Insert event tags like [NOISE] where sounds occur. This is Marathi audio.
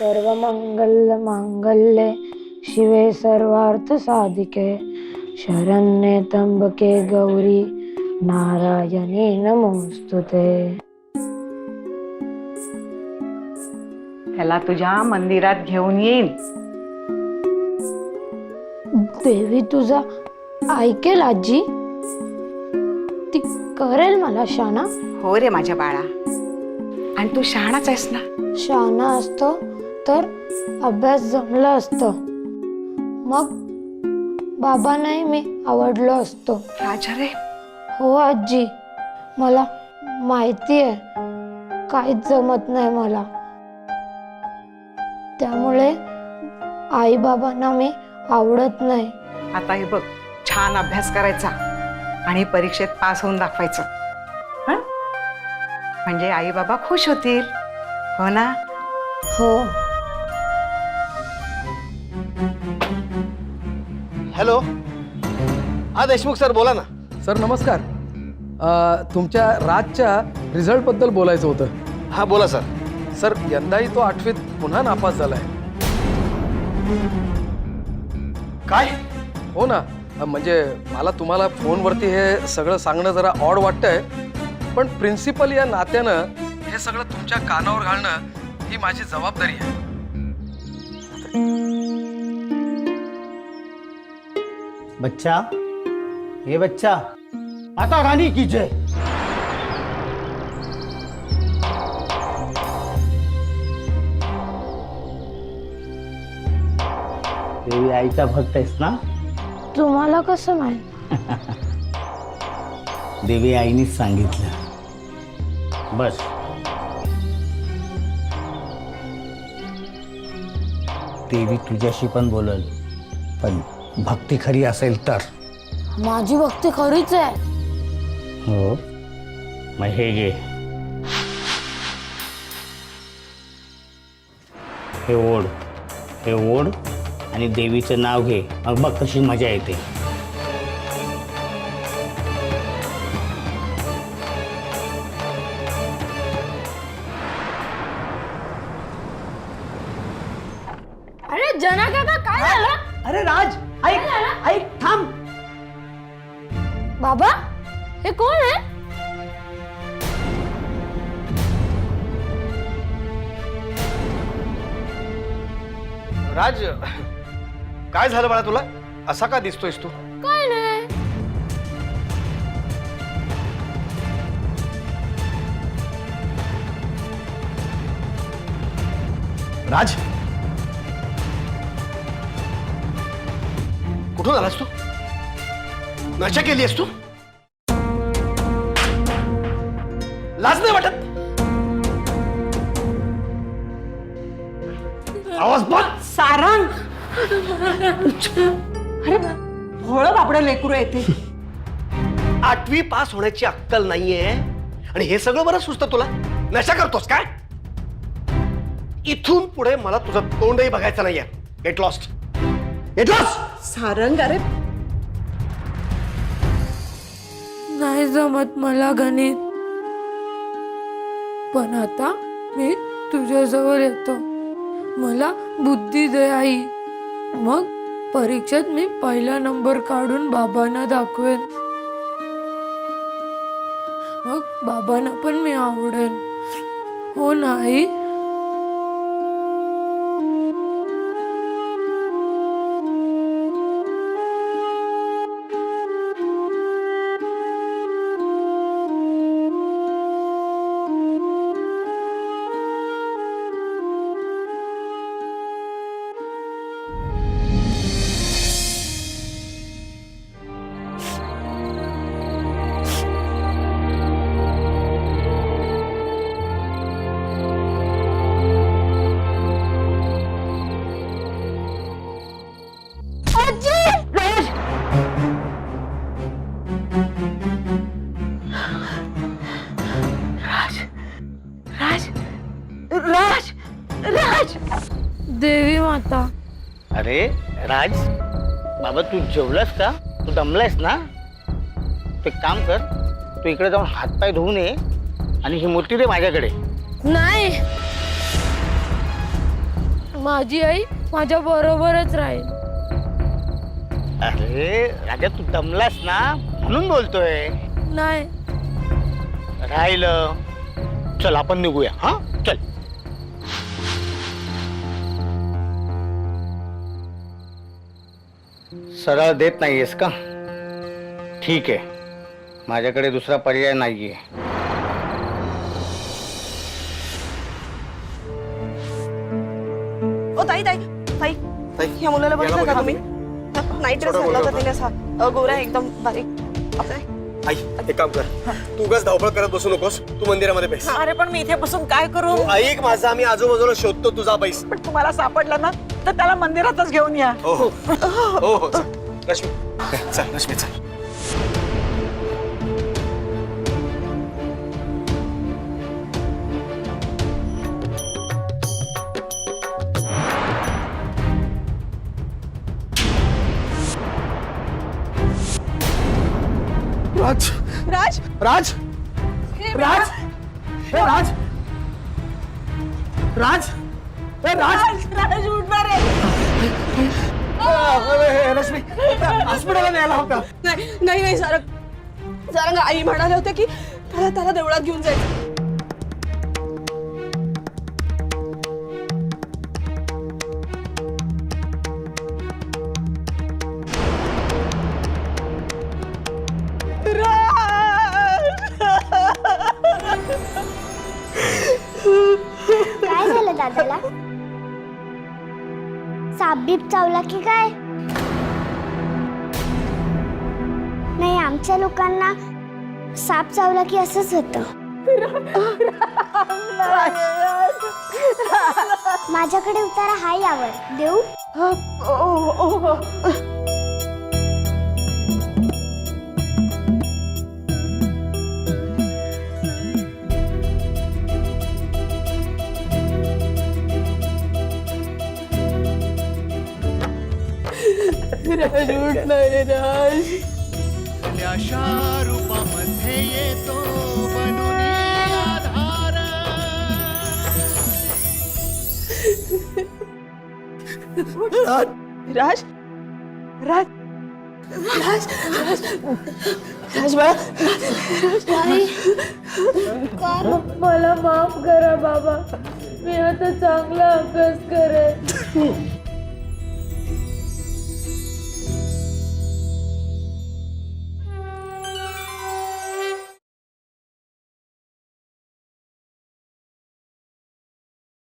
सर्वमंगल मांगल्ये शिवे सर्वार्थ साधिके शरण्ये त्र्यंबके गौरी नारायणी नमोस्तुते ह्याला तुझ्या मंदिरात घेऊन येईल देवी तुझा ऐकेल आजी? ती करेल मला शाना हो रे माझ्या बाळा. आणि तू शहाणाच आहेस ना? शाना असतो. तर अभ्यास जमलं असतं. मग बाबांनाही मी आवडलो असतो. राजा रे. हो आजी मला माहिती आहे. काहीच जमत नाही मला. त्यामुळे आई बाबांना मी आवडत नाही. आता हे बघ छान अभ्यास करायचा आणि परीक्षेत पास होऊन दाखवायचं. हं? म्हणजे आई बाबा खुश होतील. हो ना? हो. हॅलो. हा देशमुख सर बोला ना. सर नमस्कार. अ, तुमच्या राजच्या रिझल्टबद्दल बोलायचं होतं. हा बोला सर. सर यंदाही तो आठवीत पुन्हा नापास झालाय. काय? हो ना. अ, म्हणजे मला तुम्हाला फोनवरती हे सगळं सांगणं जरा ऑड वाटतंय पण प्रिन्सिपल या नात्यानं हे सगळं तुमच्या कानावर घालणं ही माझी जबाबदारी आहे. बच्चा ये बच्चा आता रानी की जय? देवी आईचा भक्त आहेस ना? तुम्हाला कसं माहीत? [LAUGHS] देवी आईनीच सांगितलं. बस. देवी तुझ्याशी पण बोलल पण भक्ती खरी असेल तर. माझी भक्ती खरीच आहे. हो. मग हे घे. हे ओढ. हे ओढ आणि देवीचं नाव घे. मग बघ कशी मजा येते. ऐक ऐक थांब. बाबा हे कोण आहे? राज काय झालं बाळा तुला? असा का दिसतोयस तू? काय नाही. राज कुठून आलास तू? नशा केली आहेस तू? लाज नाही वाटत? आवाज बंद सारंग. अरे भोळ बापडं लेकरू येते आठवी पास होण्याची अक्कल नाहीये. आणि हे सगळं बरं सुचतं तुला? नशा करतोस काय? इथून पुढे मला तुझं तोंडही बघायचं नाहीये. Get lost get lost Sarang अरे. नाही जमत मला गणित. पण आता मी तुझ्याजवळ येतो. मला बुद्धी दे आई. मग परीक्षेत मी पहिला नंबर काढून बाबांना दाखवेन. मग बाबांना पण मी आवडेन. हो नाही अरे राज बाबा तू जेवलास का? तू दमलायस ना? तू एक काम कर तू इकडे जाऊन हातपाय धुवून ये आणि ही मूर्ती दे माझ्याकडे. नाही. माझी आई माझ्या बरोबरच राहील. अरे राजा तू दमलास ना? म्हणून बोलतोय. नाही. राहिलं. चल आपण निघूया. हा? चल. सरळ देत नाहीयेस का? ठीक आहे. माझ्याकडे दुसरा पर्याय नाहीये. ओ ताई ताई. ताई या मुलाला बघितलं का तुम्ही? नाईट ड्रेस घातला होता तिने असा अ, गोरा आहे, एकदम बारीक. आपला आई एक काम कर. तू उगाच धावपळ करत बसू नकोस. तू मंदिरामध्ये पैस अरे पण मी इथे बसून काय करू? ऐक माझा आम्ही आजूबाजूला शोधतो तुझा पैस. पण तुम्हाला सापडलं ना? तर त्याला मंदिरातच घेऊन या. हो हो. हो हो चल. रश्मी चल राज. राज? राज. राज. हे राज. राज. राज! राज उठणार आहे. हे, रश्मी हॉस्पिटलला न्यायला होता नाही नाही नाही सारंग. सारंग आई म्हणाले होते की त्याला त्याला देवळात घेऊन जायचं. काय झालं दादाला? साप बीप चावला की काय? नाही आमच्या लोकांना साप चावला की असंच होतं. माझ्याकडे उतारा हा यावर. देऊ? अशा रूपामध्ये येतो बनून आधार राज राज राज राज राज बाळा. मला माफ करा बाबा. मी आता चांगला अभ्यास करेन.